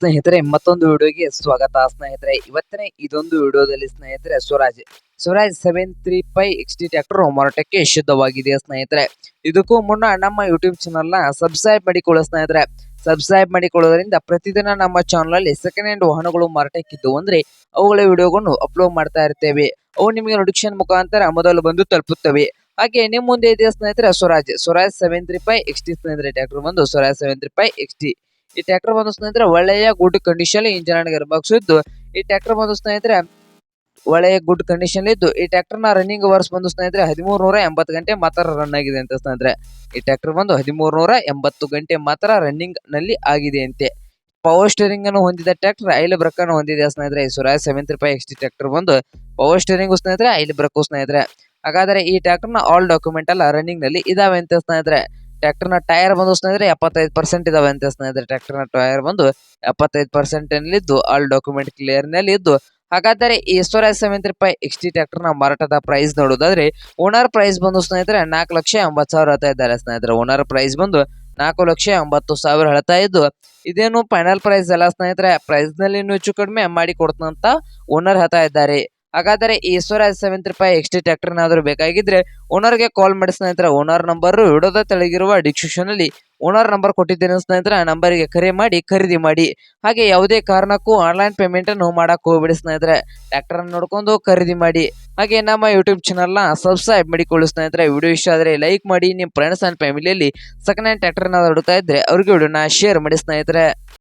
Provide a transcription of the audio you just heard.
ಸ್ನೇಹಿತರೆ, ಮತ್ತೊಂದು ವಿಡಿಯೋಗೆ ಸ್ವಾಗತ. ಸ್ನೇಹಿತರೆ, ಇವತ್ತಿನ ಇದೊಂದು ವಿಡಿಯೋದಲ್ಲಿ ಸ್ನೇಹಿತರೆ, Swaraj. Swaraj seven three five X T tractor ಮಾರಾಟಕ್ಕೆ ಶುದ್ಧವಾಗಿದೆ ಸ್ನೇಹಿತರೆ. ಇದಕ್ಕೂ ಮುನ್ನ ನಮ್ಮ ಯೂಟ್ಯೂಬ್ ಚಾನಲ್ನ ಸಬ್ಸ್ಕ್ರೈಬ್ ಮಾಡಿಕೊಳ್ಳೋ ಸ್ನೇಹಿತರೆ. ಸಬ್ಸ್ಕ್ರೈಬ್ ಮಾಡಿಕೊಳ್ಳೋದ್ರಿಂದ ಪ್ರತಿದಿನ ನಮ್ಮ ಚಾನಲಲ್ಲಿ ಸೆಕೆಂಡ್ ಹ್ಯಾಂಡ್ ವಾಹನಗಳು ಮಾರಾಟಕ್ಕಿದ್ದು ಅಂದ್ರೆ ಅವುಗಳ ವಿಡಿಯೋಗಳನ್ನು ಅಪ್ಲೋಡ್ ಮಾಡ್ತಾ ಇರ್ತೇವೆ. ಅವು ನಿಮಗೆ ನೋಟಿಫಿಕೇಶನ್ ಮುಖಾಂತರ ಮೊದಲು ಬಂದು ತಲುಪುತ್ತವೆ. ಹಾಗೆ ನಿಮ್ಮ ಮುಂದೆ ಇದೆ ಸ್ನೇಹಿತರೆ, Swaraj. Swaraj seven three five X T ಸ್ನೇಹಿತರೆ ಟ್ಯಾಕ್ಟರ್ ಬಂದು Swaraj seven three five X T ಈ ಟ್ರ್ಯಾಕ್ಟರ್ ಬಂದು ಸ್ನೇಹಿತರೆ ಒಳ್ಳೆಯ ಗುಡ್ ಕಂಡೀಷನ್ ಇಂಜಿನ್ ಗರ್ಭಾಕ್ಸ್ ಇದ್ದು ಈ ಟ್ರ್ಯಾಕ್ಟರ್ ಬಂದು ಸ್ನೇಹಿತರೆ ಒಳ್ಳೆಯ ಗುಡ್ ಕಂಡೀಷನ್ ಇದ್ದು, ಈ ಟ್ರ್ಯಾಕ್ಟರ್ನ ರನ್ನಿಂಗ್ ಅವರ್ಸ್ ಬಂದು ಸ್ನೇಹಿತರೆ ಹದಿಮೂರು ನೂರ ಎಂಬತ್ತು ಗಂಟೆ ಮಾತ್ರ ರನ್ ಆಗಿದೆ ಅಂತ ಸ್ನೇಹಿತರೆ. ಈ ಟ್ರ್ಯಾಕ್ಟರ್ ಬಂದು ಹದಿಮೂರು ನೂರ ಎಂಬತ್ತು ಗಂಟೆ ಮಾತ್ರ ರನ್ನಿಂಗ್ನಲ್ಲಿ ಆಗಿದೆ ಅಂತೆ. ಪವರ್ ಸ್ಟೇರಿಂಗ್ ಅನ್ನು ಹೊಂದಿದ ಟ್ರ್ಯಾಕ್ಟರ್ ಐಲ್ ಬ್ರಕ್ ಅನ್ನು ಹೊಂದಿದೆ ಸ್ನೇಹಿತರೆ. Swaraj five X T tractor ಬಂದು ಪವರ್ ಸ್ಟೇರಿಂಗ್ ಸ್ನೇಹಿತರೆ, ಐಲ್ ಬ್ರಕ್ ಸ್ನೇಹಿತರೆ. ಹಾಗಾದ್ರೆ ಈ ಟ್ರ್ಯಾಕ್ಟರ್ನ ಆಲ್ ಡಾಕ್ಯುಮೆಂಟ್ ಎಲ್ಲ ರನ್ನಿಂಗ್ನಲ್ಲಿ ಇದಾವೆ ಅಂತ ಸ್ನೇಹಿತರೆ. ಟ್ರ್ಯಾಕ್ಟರ್ನ ಟೈರ್ ಬಂದು ಸ್ನೇಹಿತರೆ ಎಪ್ಪತ್ತೈದು ಪರ್ಸೆಂಟ್ ಇದಾವೆ ಅಂತ ಸ್ನೇಹಿತರೆ. ಟ್ರ್ಯಾಕ್ಟರ್ನ ಟೈರ್ ಬಂದು ಎಪ್ಪತ್ತೈದು ಪರ್ಸೆಂಟ್ ಇದ್ದು ಆಲ್ ಡಾಕ್ಯುಮೆಂಟ್ ಕ್ಲಿಯರ್ನಲ್ಲಿ ಇದ್ದು, ಹಾಗಾದರೆ ಈ ಸ್ವರಾಜ್ ಸೆವೆಂತ್ ರೂಪಾಯಿ ಎಕ್ಸ್ ಟಿ ಟ್ರ್ಯಾಕ್ಟರ್ನ ಮಾರಾಟದ ಪ್ರೈಸ್ ನೋಡೋದಾದ್ರೆ ಓನರ್ ಪ್ರೈಸ್ ಬಂದು ಸ್ನೇಹಿತರೆ ನಾಲ್ಕು ಲಕ್ಷ ಎಂಬತ್ತು ಸಾವಿರ ಹೇಳ್ತಾ ಇದ್ದಾರೆ ಸ್ನೇಹಿತರೆ. ಓನರ್ ಪ್ರೈಸ್ ಬಂದು ನಾಲ್ಕು ಲಕ್ಷ ಎಂಬತ್ತು ಸಾವಿರ ಹೇಳ್ತಾ ಇದ್ದು, ಇದೇನು ಫೈನಲ್ ಪ್ರೈಸ್ ಅಲ್ಲ ಸ್ನೇಹಿತರೆ. ಪ್ರೈಸ್ನಲ್ಲಿ ಹೆಚ್ಚು ಕಡಿಮೆ ಮಾಡಿ ಕೊಡ್ತಂತ ಓನರ್ ಹೇಳ್ತಾ ಇದ್ದಾರೆ. ಹಾಗಾದರೆ ಈ ಸೆವೆಂತ್ ರೂಪಾಯಿ ಎಕ್ಸ್ಟ್ರಿ ಟ್ರ್ಯಾಕ್ಟರ್ ಏನಾದರೂ ಬೇಕಾಗಿದ್ರೆ ಓನರ್ಗೆ ಕಾಲ್ ಮಾಡಿ ಸ್ನೇಹಿತರೆ, ಓನರ್ ನಂಬರ್ ವಿಡೋದ ತೆಳಗಿರುವ ಡಿಸ್ಕ್ರಿಪ್ಷನ್ ಅಲ್ಲಿ ಓನರ್ ನಂಬರ್ ಕೊಟ್ಟಿದ್ದೇನೆ ಸ್ನೇಹಿತರೆ ನಂಬರ್ಗೆ ಕರೆ ಮಾಡಿ ಖರೀದಿ ಮಾಡಿ. ಹಾಗೆ ಯಾವುದೇ ಕಾರಣಕ್ಕೂ ಆನ್ಲೈನ್ ಪೇಮೆಂಟ್ ಅನ್ನು ಹೋಗ್ಬಿಡಿ ಸ್ನೇಹಿತರೆ. ಟ್ರ್ಯಾಕ್ಟರ್ ನೋಡ್ಕೊಂಡು ಖರೀದಿ ಮಾಡಿ. ಹಾಗೆ ನಮ್ಮ ಯೂಟ್ಯೂಬ್ ಚಾನಲ್ನ ಸಬ್ಸ್ಕ್ರೈಬ್ ಮಾಡಿಕೊಳ್ಳಿ ಸ್ನೇಹಿತರೆ. ವಿಡಿಯೋ ಇಷ್ಟ ಆದರೆ ಲೈಕ್ ಮಾಡಿ. ನಿಮ್ಮ ಫ್ರೆಂಡ್ಸ್ ಅಂಡ್ ಫ್ಯಾಮಿಲಿಯಲ್ಲಿ ಸೆಕೆಂಡ್ ಹ್ಯಾಂಡ್ ಟ್ರ್ಯಾಕ್ಟರ್ ಏನಾದ್ರು ಹುಡುಕ್ತಾ ಇದ್ರೆ ಅವ್ರಿಗೆ ವಿಡಿಯೋನ ಶೇರ್ ಮಾಡಿ ಸ್ನೇಹಿತರೆ.